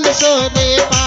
পাল সোনে পা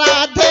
রাধে